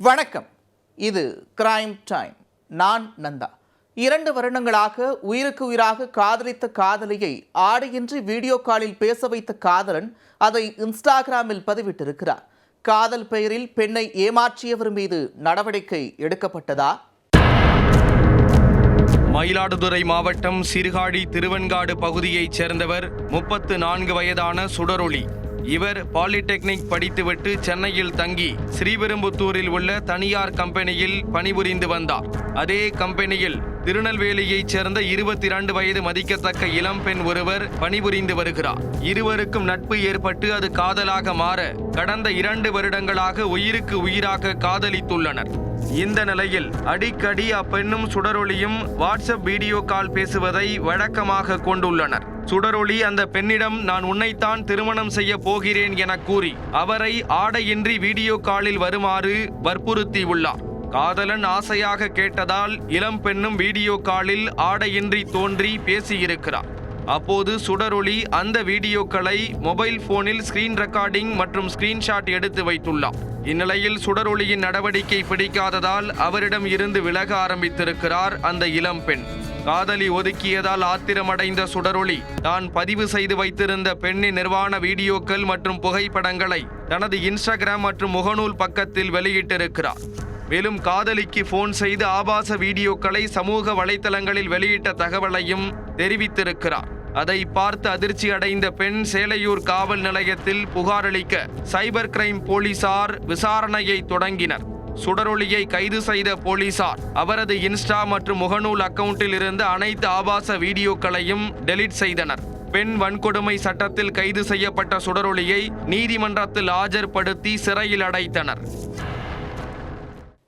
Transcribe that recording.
வணக்கம். இது crime time நான் நந்தா. இரண்டு வருடங்களாக உயிருக்கு உயிராக காதலித்த காதலியை ஆடையின்றி வீடியோ காலில் பேச வைத்த காதலன் அதை இன்ஸ்டாகிராமில் பதிவிட்டிருக்கிறார். காதல் பெயரில் பெண்ணை ஏமாற்றியவர் மீது நடவடிக்கை எடுக்கப்பட்டதா? மயிலாடுதுறை மாவட்டம் சிறுகாடி திருவெண்காடு பகுதியைச் சேர்ந்தவர் முப்பத்து நான்கு வயதான சுடரொளி. இவர் பாலிடெக்னிக் படித்துவிட்டு சென்னையில் தங்கி ஸ்ரீபெரும்புத்தூரில் உள்ள தனியார் கம்பெனியில் பணிபுரிந்து வந்தார். அதே கம்பெனியில் திருநெல்வேலியைச் சேர்ந்த இருபத்தி இரண்டு வயது மதிக்கத்தக்க இளம்பெண் ஒருவர் பணிபுரிந்து வருகிறார். இருவருக்கும் நட்பு ஏற்பட்டு அது காதலாக மாற கடந்த இரண்டு வருடங்களாக உயிருக்கு உயிராக காதலித்துள்ளனர். இந்த நிலையில் அடிக்கடி அப்பெண்ணும் சுடரொளியும் வாட்ஸ்அப் வீடியோ கால் பேசுவதை வழக்கமாக கொண்டுள்ளனர். சுடரொளி அந்த பெண்ணிடம் நான் உன்னைத்தான் திருமணம் செய்ய போகிறேன் என கூறி அவரை ஆடையின்றி வீடியோ காலில் வருமாறு வற்புறுத்தியுள்ளார். காதலன் ஆசையாக கேட்டதால் இளம் பெண்ணும் வீடியோ காலில் ஆடையின்றி தோன்றி பேசியிருக்கிறார். அப்போது சுடரொளி அந்த வீடியோக்களை மொபைல் போனில் ஸ்கிரீன் ரெக்கார்டிங் மற்றும் ஸ்கிரீன்ஷாட் எடுத்து வைத்துள்ளார். இந்நிலையில் சுடரொளியின் நடவடிக்கை பிடிக்காததால் அவரிடம் இருந்து விலக ஆரம்பித்திருக்கிறார் அந்த இளம் பெண். காதலி ஒதுக்கியதால் ஆத்திரமடைந்த சுடரொளி தான் பதிவு செய்து வைத்திருந்த பெண்ணின் நிர்வாண வீடியோக்கள் மற்றும் புகைப்படங்களை தனது இன்ஸ்டாகிராம் மற்றும் முகநூல் பக்கத்தில் வெளியிட்டிருக்கிறார். மேலும் காதலிக்கு போன் செய்து ஆபாச வீடியோக்களை சமூக வலைத்தளங்களில் வெளியிட்ட தகவலையும் தெரிவித்திருக்கிறார். அதை பார்த்து அதிர்ச்சி அடைந்த பெண் சேலையூர் காவல் நிலையத்தில் புகாரளிக்க சைபர் கிரைம் போலீசார் விசாரணையை தொடங்கினர். சுடரொளியை கைது செய்த போலீசார் அவரது இன்ஸ்டா மற்றும் முகநூல் அக்கவுண்டில் இருந்து அனைத்து ஆபாச வீடியோக்களையும் டெலீட் செய்தனர். பெண் வன்கொடுமை சட்டத்தில் கைது செய்யப்பட்ட சுடரொளியை நீதிமன்றத்தில் ஆஜர்படுத்தி சிறையில் அடைத்தனர்.